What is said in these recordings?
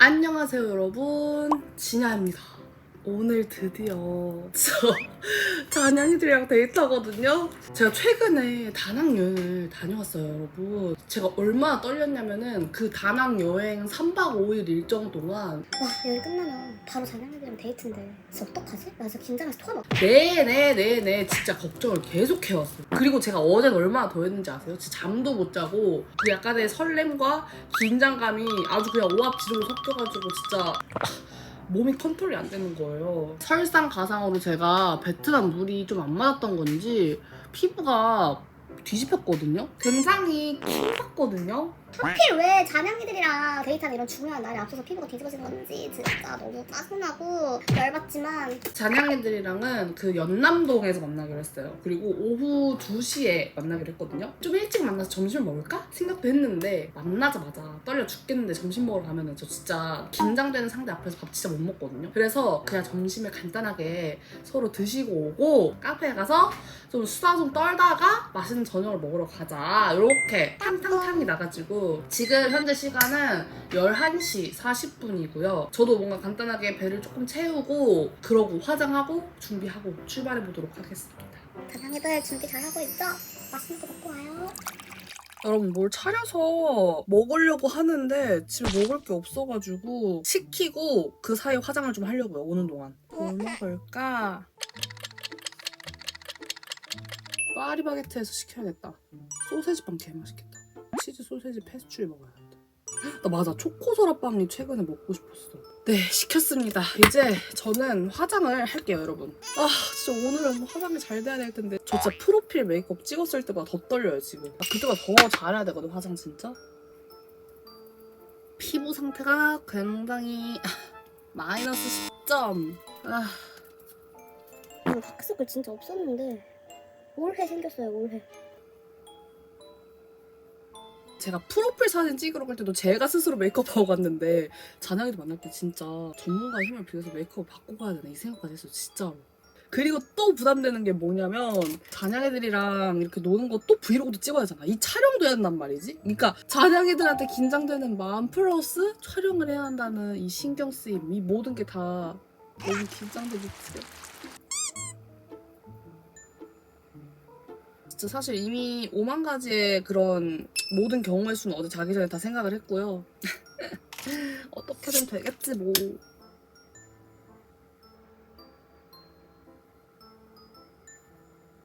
안녕하세요 여러분. 진야입니다 오늘 드디어 저 잔양이들이랑 데이트하거든요. 제가 최근에 다낭 여행을 다녀왔어요 여러분. 제가 얼마나 떨렸냐면은 그 다낭 여행 3박 5일 일정 동안 와 여기 끝나면 바로 자녀들이랑 데이트인데 진짜 어떡하지? 나 진짜 긴장해서 토가 나 네네네네. 진짜 걱정을 계속 해왔어요. 그리고 제가 어제는 얼마나 더 했는지 아세요? 진짜 잠도 못 자고 그 약간의 설렘과 긴장감이 아주 그냥 오합지졸 섞여가지고 진짜 몸이 컨트롤이 안 되는 거예요. 설상가상으로 제가 베트남 물이 좀 안 맞았던 건지 피부가 뒤집혔거든요? 굉장히 킹받거든요 하필 왜 잔양이들이랑 데이트하는 이런 중요한 날에 앞서서 피부가 뒤집어진 건지 진짜 너무 짜증나고 열받지만 잔양이들이랑은 그 연남동에서 만나기로 했어요. 그리고 오후 2시에 만나기로 했거든요. 좀 일찍 만나서 점심을 먹을까? 생각도 했는데 만나자마자 떨려 죽겠는데 점심 먹으러 가면은 저 진짜 긴장되는 상대 앞에서 밥 진짜 못 먹거든요. 그래서 그냥 점심을 간단하게 서로 드시고 오고 카페에 가서 좀 수다 좀 떨다가 맛있는 저녁을 먹으러 가자. 이렇게 탕탕탕이 나가지고 지금 현재 시간은 11시 40분이고요. 저도 뭔가 간단하게 배를 조금 채우고 그러고 화장하고 준비하고 출발해 보도록 하겠습니다. 잔양이들 준비 잘 하고 있죠? 맛있는 거 먹고 와요 여러분 뭘 차려서 먹으려고 하는데 집에 먹을 게 없어가지고 시키고 그 사이 화장을 좀 하려고요 오는 동안 뭘 먹을까? 파리바게트에서 시켜야겠다 소세지빵 개맛있겠다 치즈 소세지 페스츄리 먹어야겠다. 나 맞아. 초코소라빵이 최근에 먹고 싶었어. 네 시켰습니다. 이제 저는 화장을 할게요 여러분. 아 진짜 오늘은 화장이 잘 돼야 될 텐데. 저 진짜 프로필 메이크업 찍었을 때보다 더 떨려요 지금. 아, 그때보다 더 잘해야 되거든 화장 진짜. 피부 상태가 굉장히 마이너스 10점. 아, 오늘 다크서클 진짜 없었는데. 올해 생겼어요 올해 제가 프로필 사진 찍으러 갈 때도 제가 스스로 메이크업하고 갔는데 잔양이도 만날 때 진짜 전문가의 힘을 빌려서 메이크업 받고 가야 되나 이 생각까지 했어요 진짜로. 그리고 또 부담되는 게 뭐냐면 잔양이들이랑 이렇게 노는 거 또 브이로그도 찍어야 되잖아. 이 촬영도 해야 된단 말이지. 그러니까 잔양이들한테 긴장되는 마음 플러스 촬영을 해야 한다는 이 신경 쓰임 이 모든 게 다 너무 긴장되겠지 요 진짜 사실 이미 5만 가지의 그런 모든 경우의 수는 어제 자기 전에 다 생각을 했고요. 어떻게든 되겠지 뭐.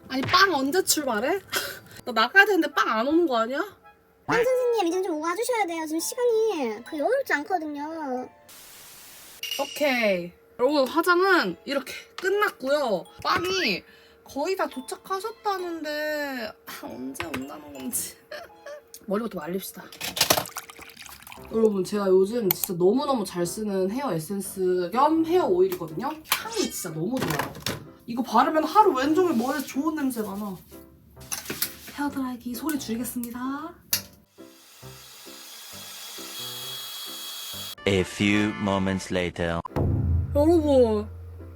아니 빵 언제 출발해? 나 나가야 되는데 빵 안 오는 거 아니야? 황 선생님 이제 좀 와주셔야 돼요 지금 시간이 그 여유롭지 않거든요 오케이. 여러분 화장은 이렇게 끝났고요. 빵이 거의 다 도착하셨다는데 아, 언제 온다는 건지. 머리부터 말립시다. 여러분 제가 요즘 진짜 너무너무 잘 쓰는 헤어 에센스 겸 헤어 오일이거든요. 향이 진짜 너무 좋아요. 이거 바르면 하루 왼종일 머리에 좋은 냄새가 나. 헤어 드라이기 소리 줄이겠습니다. A few moments later. 여러분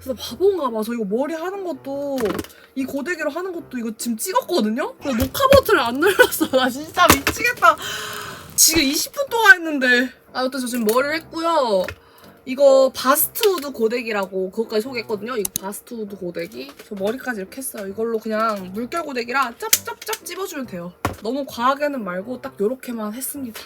진짜 바본가 봐. 저 이거 머리 하는 것도 이 고데기로 하는 것도 이거 지금 찍었거든요? 근데 녹화 버튼을 안 눌렀어. 나 진짜 미치겠다. 지금 20분 동안 했는데. 아무튼 저 지금 머리를 했고요. 이거 바스트우드 고데기라고 그것까지 소개했거든요. 이거 바스트우드 고데기. 저 머리까지 이렇게 했어요. 이걸로 그냥 물결 고데기라 짭짭짭 찝어주면 돼요. 너무 과하게는 말고 딱 요렇게만 했습니다.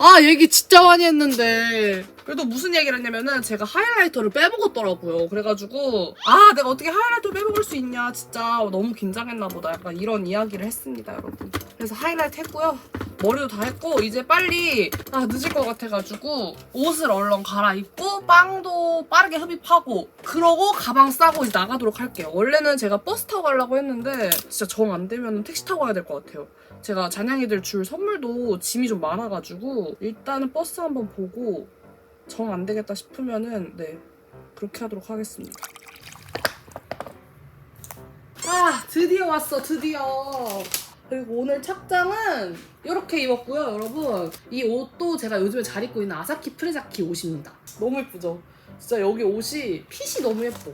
아 얘기 진짜 많이 했는데. 그래도 무슨 얘기를 했냐면은 제가 하이라이터를 빼먹었더라고요. 그래가지고 아 내가 어떻게 하이라이터 빼먹을 수 있냐 진짜. 너무 긴장했나 보다. 약간 이런 이야기를 했습니다 여러분. 그래서 하이라이트 했고요. 머리도 다 했고 이제 빨리 아 늦을 것 같아가지고 옷을 얼른 갈아입고 빵도 빠르게 흡입하고 그러고 가방 싸고 이제 나가도록 할게요. 원래는 제가 버스 타고 가려고 했는데 진짜 정 안 되면 택시 타고 가야 될 것 같아요 제가 잔양이들 줄 선물도 짐이 좀 많아가지고 일단은 버스 한번 보고 정 안 되겠다 싶으면은 네 그렇게 하도록 하겠습니다. 아 드디어 왔어 드디어. 그리고 오늘 착장은 이렇게 입었고요 여러분 이 옷도 제가 요즘에 잘 입고 있는 아사키 프레자키 옷입니다. 너무 예쁘죠? 진짜 여기 옷이 핏이 너무 예뻐.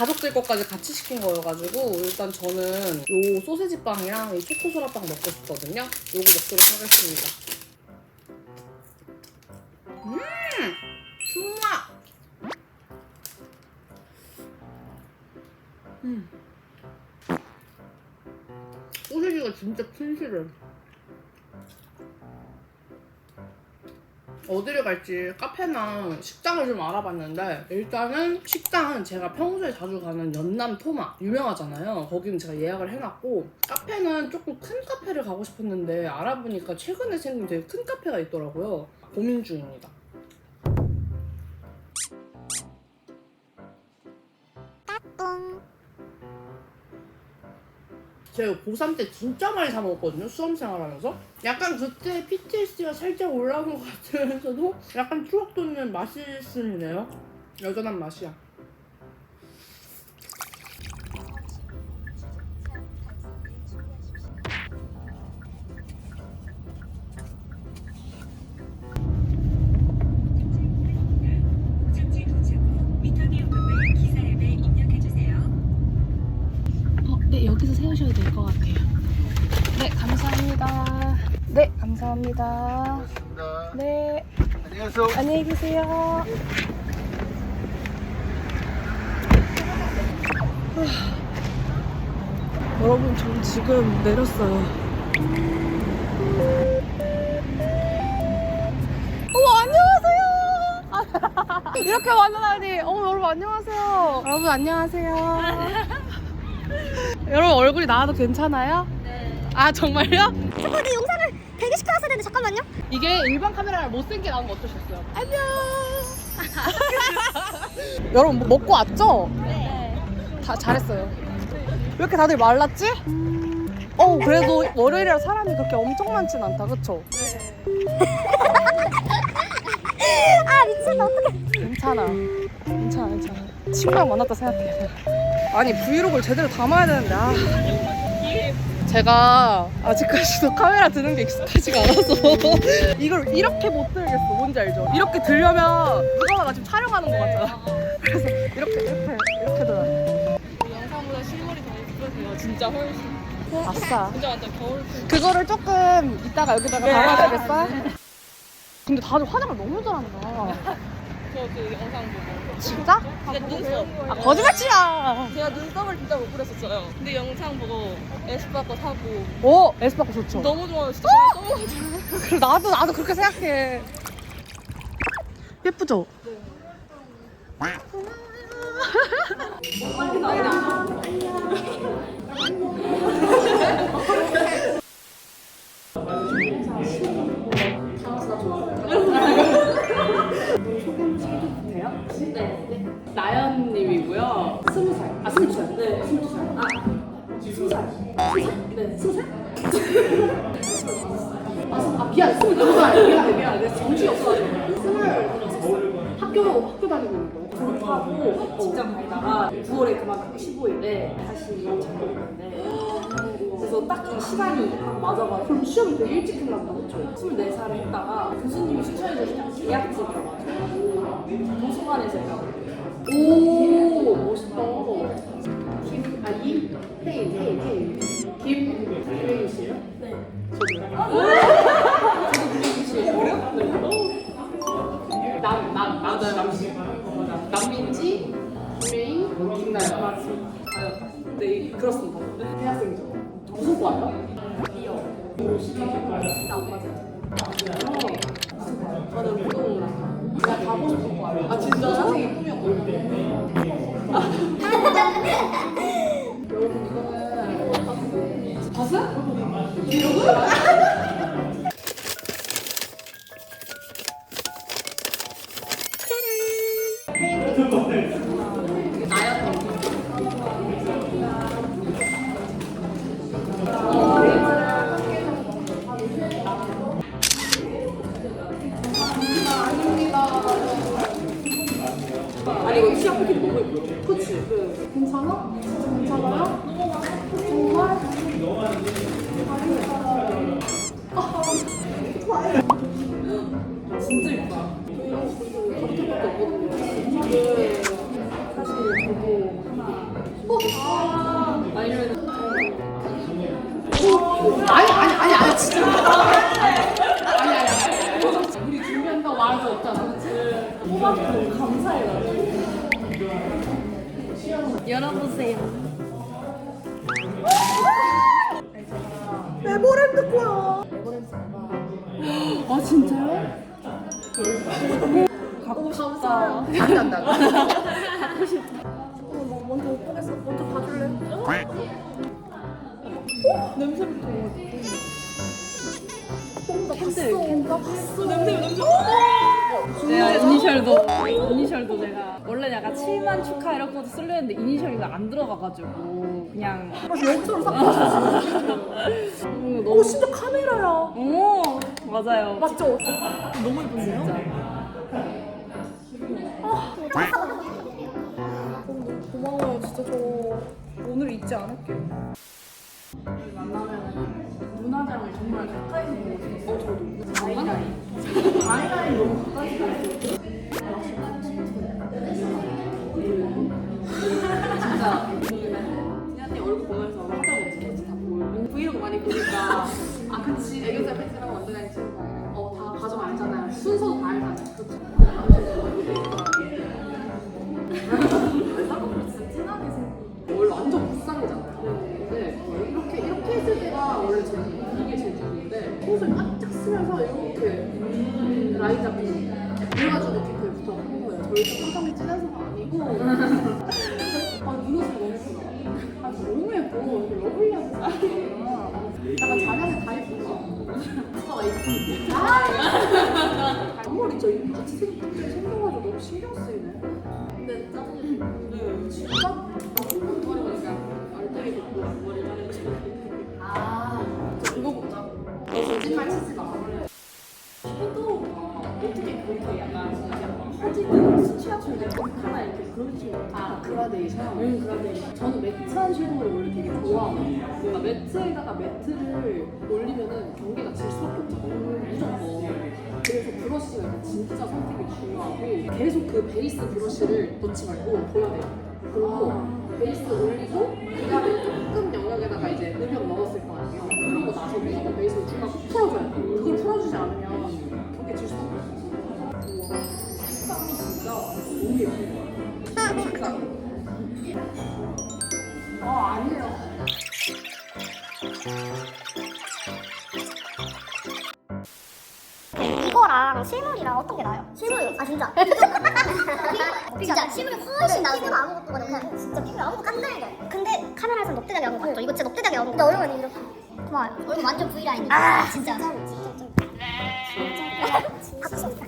가족들 것까지 같이 시킨 거여가지고 일단 저는 요 소세지 빵이랑 이 초코소라빵 먹고 싶거든요. 요거 먹도록 하겠습니다. 음! 좋아! 음. 소세지가 진짜 튼실해. 어디를 갈지 카페나 식당을 좀 알아봤는데 일단은 식당은 제가 평소에 자주 가는 연남 토마 유명하잖아요. 거기는 제가 예약을 해놨고 카페는 조금 큰 카페를 가고 싶었는데 알아보니까 최근에 생긴 되게 큰 카페가 있더라고요. 고민 중입니다. 제가 고3 때 진짜 많이 사 먹었거든요. 수험 생활 하면서. 약간 그때 PTSD가 살짝 올라온 것 같으면서도 약간 추억 돋는 맛있음이네요. 여전한 맛이야. 감사합니다. 네. 안녕하세요. 안녕히 계세요. 여러분, 전 지금 내렸어요. 어머, 안녕하세요. 이렇게 만나다니. 어머, 여러분, 안녕하세요. 여러분, 안녕하세요. 여러분, 얼굴이 나와도 괜찮아요? 네. 아, 정말요? 근데 영상을 되게 시켜놨어야 되는데 잠깐만요. 이게 일반 카메라랑 못생게 나온 거 어떠셨어요? 안녕. 여러분 뭐 먹고 왔죠? 네. 다 잘했어요. 왜 이렇게 다들 말랐지? 어 그래도 월요일이라 사람이 그렇게 엄청 많진 않다, 그쵸? 아 미친다 어떡해. 괜찮아. 괜찮아, 괜찮아. 친구랑 만났다 생각해. 아니 브이로그를 제대로 담아야 되는데 아. 제가 아직까지도 카메라 드는 게 익숙하지가 않아서 이걸 이렇게 못 들겠어. 뭔지 알죠? 이렇게 들려면 누가 나 지금 촬영하는 거 같잖아. 그래서 이렇게 이렇게 이렇게 들어야 돼. 영상보다 실물이 더 예쁘세요. 진짜 훨씬. 아싸. 진짜 완전 겨울 그거를 조금 이따가 여기다가 담아야 되겠어? 근데 다들 화장을 너무 잘한다. 저그 영상 보고. 진짜? 진짜 눈썹. 아 거짓말 치야. 제가 눈썹을 진짜 못 그렸었어요. 근데 영상 보고 에스쁘아 거 사고 오 에스파코 좋죠. 너무 좋아요. 진짜 너무 좋아요. 그래 나도 나도 그렇게 생각해. 예쁘죠? 나연님이고요. 스무 살. 아두 살. 네, 두 살. 아 스무 살. 스무 살? 네, 스무 살? 아, 스- 아 미안, 스물여섯 살. 미안해, 미안해. 정신이 없어가지고. 스물 학교 학교 다니고 있는 거예요. 졸업하고 직장 다니다가 9월에 그만두고 15일에 다시 있는데 그래서 딱이 시간이 딱 맞아가지고 시험이 되게 일찍 끝났다 그쵸? 24살에 했다가 교수님이 추천해주신 대학집이라가지고 도서관에서 오 멋있다 김, 아, 임? 헤이, 헤이, 헤이 김, 김혜인 씨요? 네 저도 김혜인 씨예요 네. 남, 남, 남씨. 맞아. 남민지, 맞아 말할 수 없잖아. 뽑아줘서 너무 감사해요. 열어보세요. 아, 에버랜드 거야. 아 진짜요? 갖고 싶다. 다한다고 갖고 싶다. 어, 먼저 못 보겠어. 먼저 봐줄래? 어? 어? 냄새. 이니셜도 이니셜도 내가 원래 약간 7만 축하 이런 것도 쓰려 했는데 이니셜이 안 들어가가지고 그냥 여기처럼 싹 붙였어. 음, 오, 진짜 카메라야. 오 맞아요. 맞죠? 너무 예쁜데요? 진짜. 고마워요. 진짜 저 오늘 잊지 않을게요. 만나면 누나장을 정말 가까이서 보고 싶어. 어, 저도. 아이라인. 아이라인 너무 가까이서 보고 싶어. 진짜. 니한테 얼굴 보면서 화장 어떻게 다 보고. 브이로그 많이 보니까. 아, 그치. 애교살 팬츠라고 완전 많이 찍은 거예요. 어, 다 과정 알잖아요. 순서도 다 알잖아요. 그쵸. 진짜 진하게 생긴. 원래 완전. 근데 이렇게 이렇게 했을 때가 원래 제일 이게 제일 좋은데 옷을 깜짝 쓰면서 이렇게 라인 잡히고 그래가지고 이렇게 그 붙어 한 거예요. 저희 화장 아 그라데이션? 응 그라데이션. 저는 매트한 섀도우를 원래 되게 좋아하거든요. 뭔가 매트에다가 매트를 올리면은 경계가 질 수밖에 없잖아요. 무조건. 그래서 브러쉬가 진짜 선택이 중요하고 계속 그 베이스 브러쉬를 넣지 말고 둬야 돼요. 그리고 베이스 올리고 얼굴 완전 V라인이야 아 진짜 진짜 좀 진짜 싶다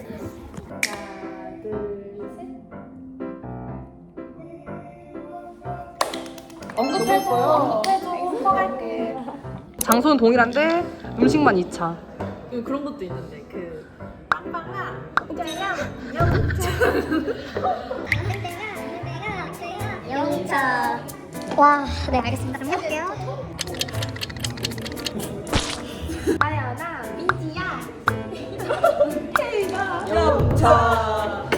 언급해줘요. 언급해줘 퍼갈게 장소는 동일한데 음식만 2차. 그런 것도 있는데 그 영차 와, 네 알겠습니다. 그럼 해볼게요. 영차.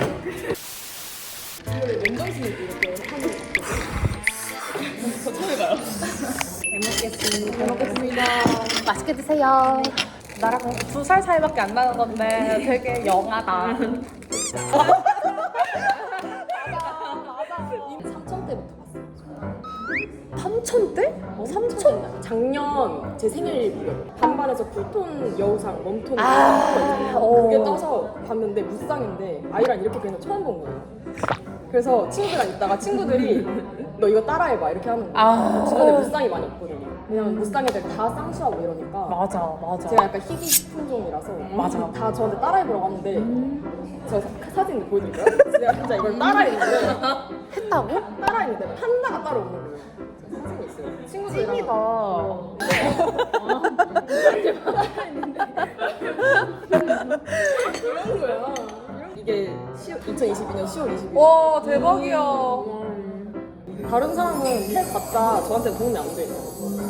잘 먹겠습니다. 맛있게 드세요. 나랑 두 살 차이밖에 안 나는 건데 되게 영하다. 제 생일 반반에서 쿨톤 여우상 웜톤 아, 거 어. 그게 떠서 봤는데 무쌍인데 아이랑 이렇게 거 처음 본 거예요. 그래서 친구랑 있다가 친구들이 너 이거 따라해봐 이렇게 하는 거예요. 아. 주변에 무쌍이 많이 없거든요. 왜냐면 무쌍 애들 다 쌍수하고 이러니까 맞아, 맞아. 제가 약간 희귀 품종이라서 맞아. 다 저한테 따라해보라고 하는데 저 사- 사진 보여드릴까요? 제가 진짜 이걸 따라했는데 했다고? 따라했는데 판다가 따로 오는 거예요. 있어요. 찐이다. 어. 그런 거야. 이게 2022년 10월 22일. 와, 대박이야. 다른 사람은 해봤자 저한테 도움이 안 돼요.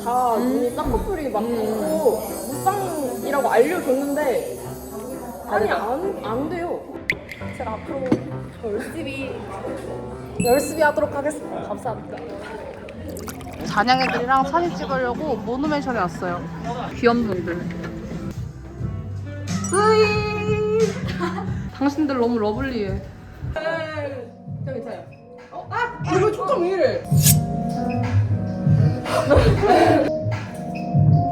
다 눈이 쌍꺼풀이 막 있고 무쌍이라고 알려줬는데 아니 안, 안 돼요. 제가 앞으로 열심히 열심히 하도록 하겠습니다. 감사합니다. 잔양 애들이랑 사진 찍으려고 모노멘션에 왔어요. 귀염 둥들. 으이. 당신들 너무 러블리해. 이거 초점 왜 이래?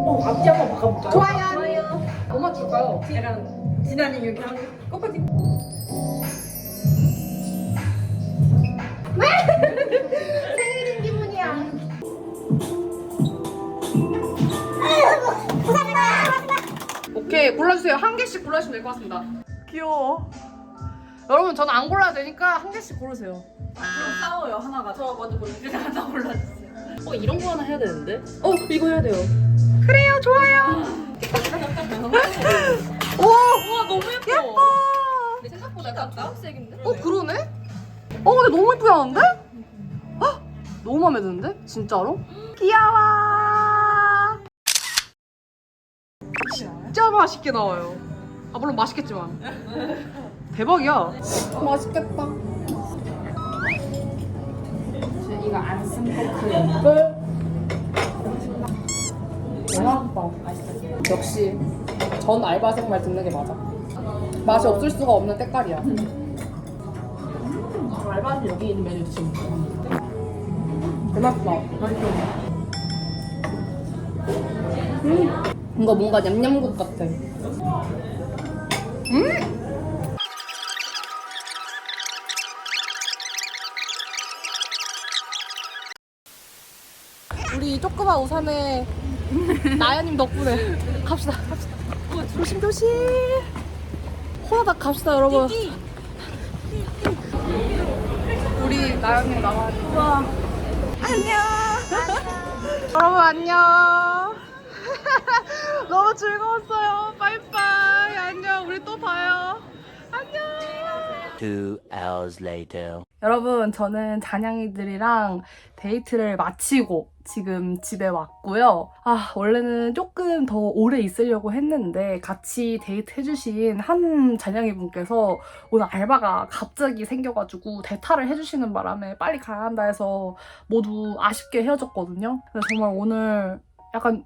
어, 앞뒤 한번 바꿔볼까요? 좋아요. 엄마 줄까요? 약간 진아님 이렇게 하는 꽃받이 오케이 골라주세요 한 개씩 골라주시면 될 것 같습니다 귀여워. 여러분 저는 안 골라도 되니까 한 개씩 고르세요 싸워요 하나가. 저 먼저 골라주세요. 하나 골라주세요. 어 이런 거 하나 해야 되는데 어 이거 해야 돼요 그래요, 좋아요. 우와 너무 예뻐. 예뻐. 근데 생각보다 약간 초록색인데? 어, 그러네? 어, 근데 너무 예쁘게 하는데? 헉, 너무 마음에 드는데? 진짜로? 귀여워. 진짜 맛있게 나와요. 아, 물론 맛있겠지만. 대박이야. 맛있겠다. 이거 안쓴 커플 영화빵. 맛있어 역시 전 알바생 말 듣는 게 맞아. 맛이 없을 수가 없는 때깔이야. 알바생 여기 있는 메뉴 드시면 돼 맛있다 음 이거 뭔가 냠냠국 같아. 우리 조그만 우산에 나연님 덕분에 갑시다. 갑시다 조심 조심. 호라닥 갑시다 여러분. 우리 나연님 나와가지고 안녕. 여러분 안녕 너무 즐거웠어요 빠이빠이 안녕 우리 또 봐요 안녕 Two hours later. 여러분, 저는 잔양이들이랑 데이트를 마치고 지금 집에 왔고요. 아, 원래는 조금 더 오래 있으려고 했는데 같이 데이트 해주신 한 잔양이 분께서 오늘 알바가 갑자기 생겨가지고 대타를 해주시는 바람에 빨리 가야 한다 해서 모두 아쉽게 헤어졌거든요. 그래서 정말 오늘 약간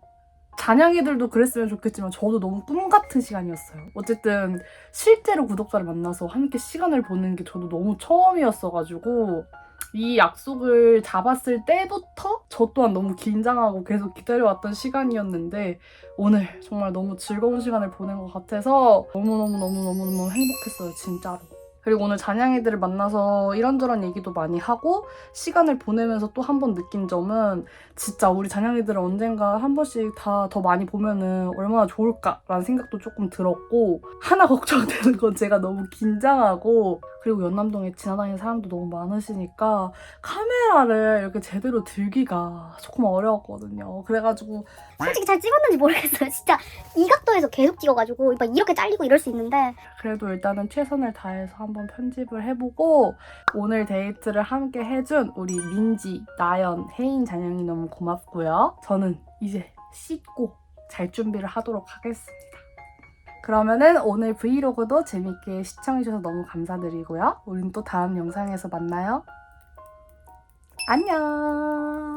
잔양이들도 그랬으면 좋겠지만 저도 너무 꿈 같은 시간이었어요. 어쨌든 실제로 구독자를 만나서 함께 시간을 보는 게 저도 너무 처음이었어가지고 이 약속을 잡았을 때부터 저 또한 너무 긴장하고 계속 기다려왔던 시간이었는데 오늘 정말 너무 즐거운 시간을 보낸 것 같아서 너무너무너무너무너무 행복했어요, 진짜로. 그리고 오늘 잔양이들을 만나서 이런저런 얘기도 많이 하고 시간을 보내면서 또 한 번 느낀 점은 진짜 우리 잔양이들을 언젠가 한 번씩 다 더 많이 보면은 얼마나 좋을까라는 생각도 조금 들었고 하나 걱정되는 건 제가 너무 긴장하고 그리고 연남동에 지나다니는 사람도 너무 많으시니까 카메라를 이렇게 제대로 들기가 조금 어려웠거든요. 그래가지고 솔직히 잘 찍었는지 모르겠어요. 진짜 이 각도에서 계속 찍어가지고 막 이렇게 잘리고 이럴 수 있는데 그래도 일단은 최선을 다해서 한번 편집을 해보고 오늘 데이트를 함께 해준 우리 민지, 나연, 혜인, 잔영이 너무 고맙고요. 저는 이제 씻고 잘 준비를 하도록 하겠습니다. 그러면은 오늘 브이로그도 재밌게 시청해주셔서 너무 감사드리고요. 우린 또 다음 영상에서 만나요. 안녕!